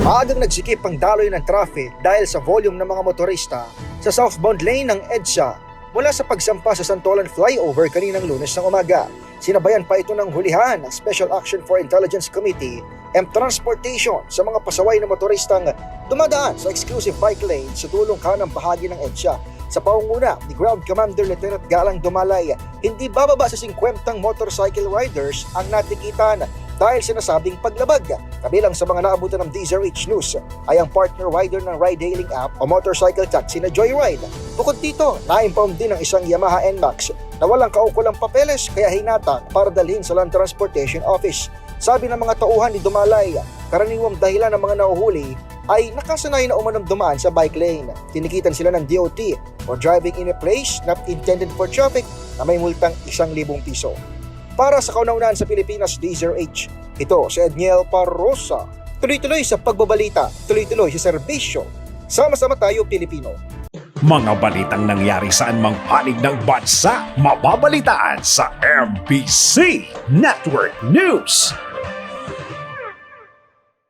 Maagang nagsikip ang daloy ng traffic dahil sa volume ng mga motorista sa southbound lane ng EDSA mula sa pagsampa sa Santolan Flyover kaninang lunes ng umaga. Sinabayan pa ito ng hulihan ng Special Action for Intelligence Committee and Transportation sa mga pasaway na motoristang dumadaan sa exclusive bike lane sa dulong kanang bahagi ng EDSA. Sa paunguna ni Ground Commander Lieutenant Galang Dumalay, hindi bababa sa 50 motorcycle riders ang natikitan dahil sinasabing paglabag. Kabilang sa mga naabutan ng DZRH News ay ang partner rider ng ride-hailing app o motorcycle taxi na Joyride. Bukod dito, na-impound din ang isang Yamaha NMAX na walang kaukulang papeles kaya hinatang para dalhin sa Land Transportation Office. Sabi ng mga tauhan ni Dumalay, karaniwang dahilan ng mga nahuhuli ay nakasanay na umanong dumaan sa bike lane. Tinikitan sila ng DOT for driving in a place not intended for traffic na may multang isang libong piso. Para sa kaunaunan sa Pilipinas DZRH, ito si Edniel Parrosa. Tuloy-tuloy sa pagbabalita, tuloy-tuloy sa serbisyo. Sama-sama tayo Pilipino. Mga balitang nangyari sa anumang panig ng bansa, mababalitaan sa MBC Network News.